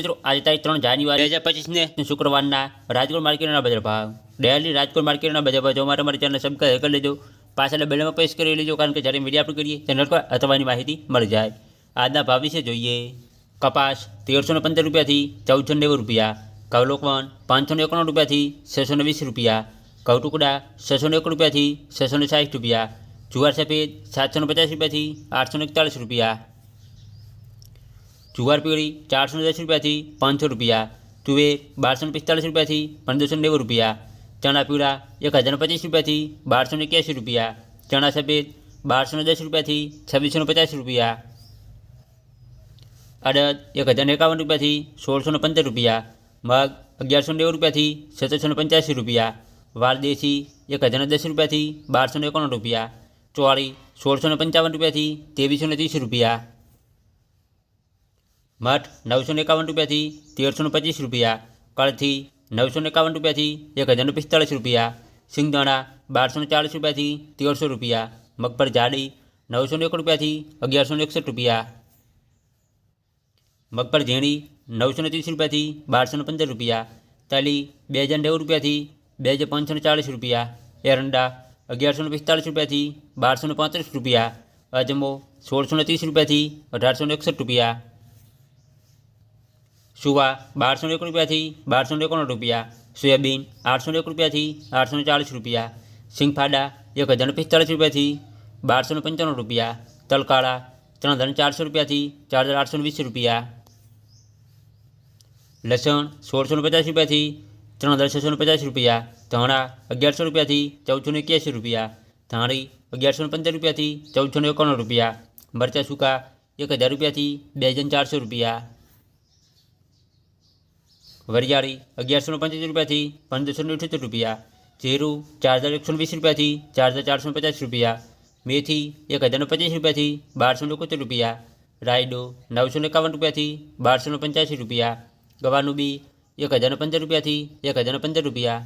મિત્રો આજે તારીખ ત્રણ જાન્યુઆરી બે હજાર પચીસને શુક્રવારના રાજકોટ માર્કેટના બજાર ભાવ. ડેલી રાજકોટ માર્કેટના બજાર ભાવ. જો મારે મારી ચેનલ સબસ્ક્રાઈબ કરી લેજો. પાછળ બેલમાં પ્રેસ કરી લેજો કારણ કે જ્યારે મીડિયા આપણે કરીએ ચેનલ પર અથવાની માહિતી મળી જાય. આજના ભાવ વિશે જોઈએ. કપાસ તેરસો ને પંદર રૂપિયાથી ચૌદસો નેવું રૂપિયા. કવલોકવન લોકવન પાંચસો ને એકાણું રૂપિયાથી છસો ને વીસ રૂપિયા. કવટુકડા ટુકડા છસો ને એક રૂપિયાથી છસો ને સાઠ રૂપિયા. જુવાર સફેદ સાતસો ને પચાસ રૂપિયાથી આઠસો ને એકતાળીસ રૂપિયા. જુવાર પીળી ચારસો ને દસ રૂપિયાથી પાંચસો રૂપિયા તુવેર બારસો ને પિસ્તાલીસ રૂપિયાથી પંદરસો ને નેવું રૂપિયા ચણા પીળા એક હજાર ને પચીસ રૂપિયાથી બારસો ને એક્યાસી રૂપિયા ચણા સફેદ બારસો ને દસ રૂપિયાથી છવ્વીસો ને પચાસ રૂપિયા અડદ એક હજાર ને એકાવન રૂપિયાથી સોળસો ને પંદર રૂપિયા મગ અગિયારસો ને નેવું રૂપિયાથી સત્તરસો ને પંચ્યાસી રૂપિયા વાલ દેશી એક હજાર ને દસ રૂપિયાથી બારસો ને એકાણું રૂપિયા ચોળી સોળસો ને પંચાવન રૂપિયાથી ત્રેવીસો ને ત્રીસ રૂપિયા મઠ નવસો ને એકાવન રૂપિયાથી તેરસો ને પચીસ રૂપિયા કળથી નવસો ને એકાવન રૂપિયાથી એક હજાર ને પિસ્તાળીસ રૂપિયા સિંગદાણા બારસો ને ચાળીસ રૂપિયાથી તેરસો રૂપિયા મગફળ જાડી નવસો ને એક રૂપિયાથી અગિયારસો ને એકસઠ રૂપિયા મગફળ ઝીણી નવસો ને ત્રીસ રૂપિયાથી બારસો ને પંદર રૂપિયા તલી બે હજાર નેવું રૂપિયાથી બે હજાર પાંચસો ને ચાળીસ રૂપિયા એરંડા અગિયારસો ને પિસ્તાળીસ રૂપિયાથી બારસો ને પાંત્રીસ રૂપિયા અજમો સોળસો ને ત્રીસ રૂપિયાથી અઢારસો ને એકસઠ રૂપિયા સુવા બારસો ને એક રૂપિયાથી બારસો ને એકોણ રૂપિયા સોયાબીન આઠસો ને એક રૂપિયાથી આઠસો ને ચાળીસ રૂપિયા સિંગફાડા એક હજાર ને પિસ્તાળીસ રૂપિયાથી બારસો ને પંચાણું રૂપિયા તલકાળા ત્રણ હજાર ચારસો રૂપિયાથી ચાર હજાર આઠસો ને વીસ રૂપિયા લસણ સોળસો ને પચાસ રૂપિયાથી ત્રણ હજાર છસો ને પચાસ રૂપિયા ધાણા અગિયારસો રૂપિયાથી ચૌદસો ને એક્યાસી રૂપિયા ધાણી અગિયારસો ને પંદર રૂપિયાથી ચૌદસો ને એકાણું રૂપિયા મરચાં સૂકા એક હજાર રૂપિયાથી બે હજાર ચારસો રૂપિયા વરિયાળી અગિયારસો પંચોતેર રૂપિયાથી પંદરસો અઠ્યોતેર રૂપિયા, જીરું ચાર હજાર એકસો વીસ રૂપિયાથી ચાર હજાર ચારસો પચાસ રૂપિયા, મેથી એક હજાર ને પચીસ રૂપિયાથી બારસો એકોતેર રૂપિયા, રાયડો નવસો એકાવન રૂપિયાથી બારસો પંચ્યાસી રૂપિયા ગવાનું બી એક હજાર ને પંદર રૂપિયાથી એક હજાર ને પંદર રૂપિયા